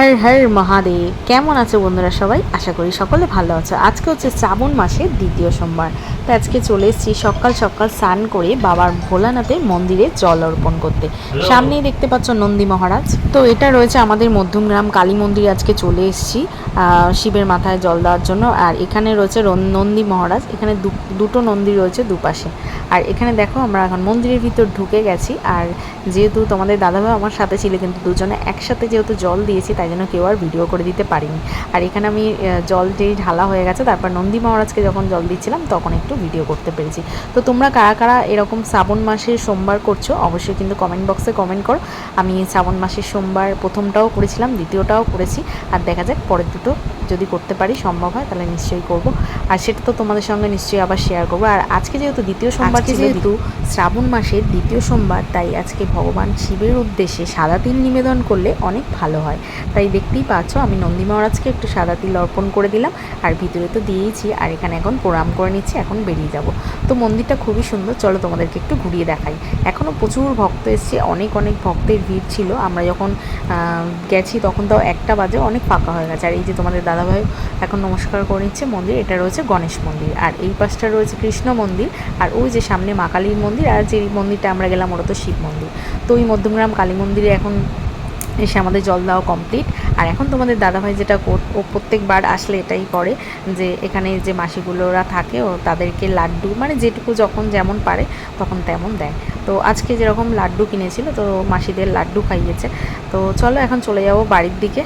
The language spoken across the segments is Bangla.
হর হর মহাদেব। কেমন আছো বন্ধুরা সবাই? আশা করি সকলে ভালো আছো। আজকে হচ্ছে শ্রাবণ মাসের দ্বিতীয় সোমবার। তো আজকে চলে এসেছি সকাল সকাল স্নান করে বাবার ভোলানাথের মন্দিরে জল অর্পণ করতে। সামনেই দেখতে পাচ্ছ নন্দী মহারাজ। তো এটা রয়েছে আমাদের মধ্যমগ্রাম কালী মন্দিরে আজকে চলে এসেছি শিবের মাথায় জল দেওয়ার জন্য। আর এখানে রয়েছে নন্দী মহারাজ। এখানে দুটো নন্দী রয়েছে দুপাশে। আর এখানে দেখো আমরা এখন মন্দিরের ভিতর ঢুকে গেছি। আর যেহেতু তোমাদের দাদাভাই আমার সাথে ছিল কিন্তু দুজনে একসাথে যেহেতু জল দিয়েছি তাই জন্য কেউ আর ভিডিও করে দিতে পারিনি। আর এখানে আমি জল যেই ঢালা হয়ে গেছে, তারপর নন্দী মহারাজকে যখন জল দিচ্ছিলাম, তখন একটু ভিডিও করতে পেরেছি। তো তোমরা কারা কারা এরকম শ্রাবণ মাসের সোমবার করছ, অবশ্যই কিন্তু কমেন্ট বক্সে কমেন্ট করো। আমি শ্রাবণ মাসের সোমবার প্রথমটাও করেছিলাম, দ্বিতীয়টাও করেছি। আর দেখা যাক, পরের দুটো যদি করতে পারি সম্ভব হয় তাহলে নিশ্চয়ই করব। আর সেটা তো তোমাদের সঙ্গে নিশ্চয়ই আবার শেয়ার করব। আর আজকে যেহেতু দ্বিতীয় সোমবার যেহেতু শ্রাবণ মাসের দ্বিতীয় সোমবার তাই আজকে ভগবান শিবের উদ্দেশ্যে সাদা তিল নিবেদন করলে অনেক ভালো হয়। তাই দেখতেই পাচ্ছ আমি নন্দী মহারাজকে একটু সাদা তিল অর্পণ করে দিলাম। আর ভিতরে তো দিয়েইছি আর এখানে এখন প্রণাম করে নিচ্ছি এখন বেরিয়ে যাব। তো মন্দিরটা খুবই সুন্দর চলো তোমাদেরকে একটু ঘুরিয়ে দেখাই। এখনও প্রচুর ভক্ত এসছে অনেক অনেক ভক্তের ভিড় ছিল। আমরা যখন গেছি তখন তাও একটা বাজে অনেক ফাঁকা হয়ে গেছে। আর এই যে তোমাদের দাদাভাই এখন নমস্কার করে নিচ্ছে মন্দির, এটা রয়েছে গণেশ মন্দির। আর এই পাশটা রয়েছে কৃষ্ণ মন্দির, আর ওই যে সামনে মা কালীর মন্দির, আর যে মন্দিরটা আমরা গেলাম ওটা তো শিব মন্দির। তো ওই মধ্যমগ্রাম কালী মন্দিরে এখন এসে আমাদের জল দেওয়া কমপ্লিট আর এখন তোমাদের দাদাভাই যেটা ও প্রত্যেকবার আসলে এটাই করে যে এখানে যে মাসিগুলোরা থাকে, ও তাদেরকে লাড্ডু মানে যেটুকু যখন যেমন পারে তখন তেমন দেয়। তো আজকে যেরকম লাড্ডু কিনেছিল, তো মাসিদের লাড্ডু খাইয়েছে। তো চলো এখন চলে যাব বাড়ির দিকে।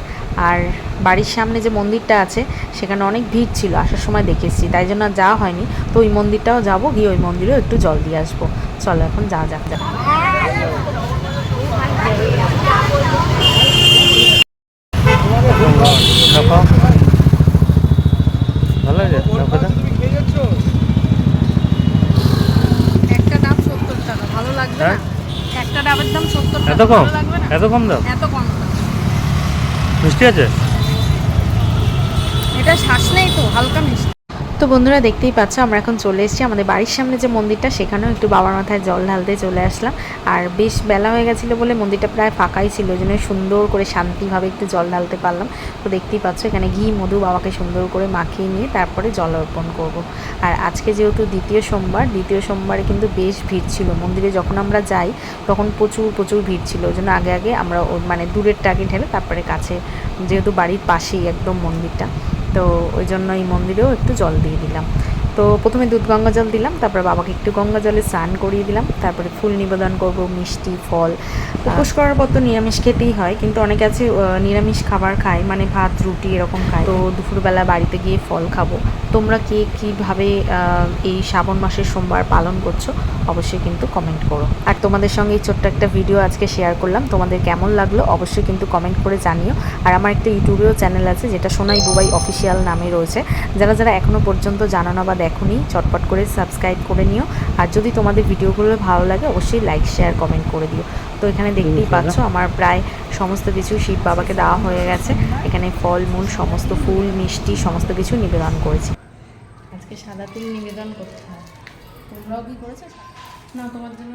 আর বাড়ির সামনে যে মন্দিরটা আছে সেখানে অনেক ভিড় ছিল আসার সময় দেখেছি তাই জন্য আর যাওয়া হয়নি। তো ওই মন্দিরটাও যাব গিয়ে ওই মন্দিরেও একটু জল দিয়ে আসব। চলো এখন যা যাক যাক। হ্যাঁ? না? একটা ডাবের দাম সত্তর টাকা এত কম? ভালো লাগবে না? এত কম দাম? এত কম দাম। মিষ্টি আছে? এটা শ্বাস নেই তো হালকা মিষ্টি। তো বন্ধুরা দেখতেই পাচ্ছ, আমরা এখন চলে এসেছি আমাদের বাড়ির সামনে যে মন্দিরটা, সেখানেও একটু বাবার মাথায় জল ঢালতে চলে আসলাম। আর বেশ বেলা হয়ে গেছিল বলে মন্দিরটা প্রায় ফাঁকাই ছিল ওই জন্য সুন্দর করে শান্তিভাবে একটু জল ঢালতে পারলাম। তো দেখতেই পাচ্ছ, এখানে ঘি, মধু বাবাকে সুন্দর করে মাখিয়ে নিয়ে তারপরে জল অর্পণ করব। আর আজকে যেহেতু দ্বিতীয় সোমবার, দ্বিতীয় সোমবারে কিন্তু বেশ ভিড় ছিল। মন্দিরে যখন আমরা যাই, তখন প্রচুর প্রচুর ভিড় ছিল। ওই জন্য আগে আগে আমরা মানে দূরেরটা আগে ঢেলে তারপরে কাছে, যেহেতু বাড়ির পাশেই একদম মন্দিরটা। তো ওই জন্য এই মন্দিরেও একটু জল দিয়ে দিলাম। তো প্রথমে দুধ গঙ্গা জল দিলাম তারপরে বাবাকে একটু গঙ্গা জলে স্নান করিয়ে দিলাম তারপরে ফুল নিবেদন করব মিষ্টি ফল। উপোস করার পর তো নিরামিষ খেতেই হয় কিন্তু অনেকে আছে নিরামিষ খাবার খায় মানে ভাত রুটি এরকম খায়। তো দুপুরবেলা বাড়িতে গিয়ে ফল খাব। তোমরা কে কীভাবে এই শ্রাবণ মাসের সোমবার পালন করছ অবশ্যই কিন্তু কমেন্ট করো। আর তোমাদের সঙ্গে এই ছোট্ট একটা ভিডিও আজকে শেয়ার করলাম তোমাদের কেমন লাগল অবশ্যই কিন্তু কমেন্ট করে জানিও। আর আমার একটা ইউটিউবেও চ্যানেল আছে যেটা সোনাই বুবাই অফিসিয়াল নামে রয়েছে। যারা যারা এখনও পর্যন্ত জানো না বা দেখোনি চটপট করে সাবস্ক্রাইব করে নিও। আর যদি তোমাদের ভিডিওগুলো ভালো লাগে অবশ্যই লাইক শেয়ার কমেন্ট করে দিও। তো এখানে দেখতেই পাচ্ছ আমার প্রায় সমস্ত কিছু শিব বাবাকে দেওয়া হয়ে গেছে। এখানে ফল মূল সমস্ত ফুল মিষ্টি সমস্ত কিছু নিবেদন করেছি। আজকে সাদা তিল নিবেদন করতে হয়। তোমরাও কি করেছ? না তোমার জন্য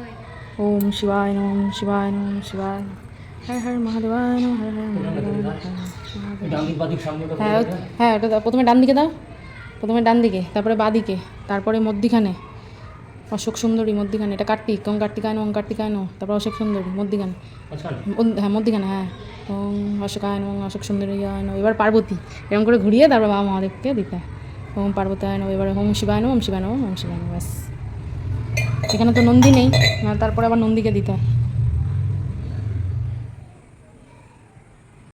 ওম শিবায় নম ওম শিবায় নম ওম শিবায় মহাদেবায় হর মহাদেবায়। হ্যাঁ হ্যাঁ ওটা প্রথমে ডান দিকে দাও। প্রথমে ডান দিকে তারপরে বাঁ দিকে তারপরে মধ্যিখানে। অশোক সুন্দরী মধ্যিখানে এটা কার্তিক ওম কার্তিকায় ওম কার্তিকায় তারপর অশোক সুন্দরী মধ্যিখানে। হ্যাঁ মধ্যিখানে হ্যাঁ। ওম অশোকায় ওম অশোক সুন্দরী আয়ন এবার পার্বতী। এরকম করে ঘুরিয়ে তারপর বাবা মহাদেবকে দিতে। হয় ওম পার্বতী নম এবার ওম শিবায় নম ওম শিবায় নম ওম শিবায় নম ব্যাস। এখানে তো নন্দী নেই তারপরে আবার নন্দীকে দিতে হয়।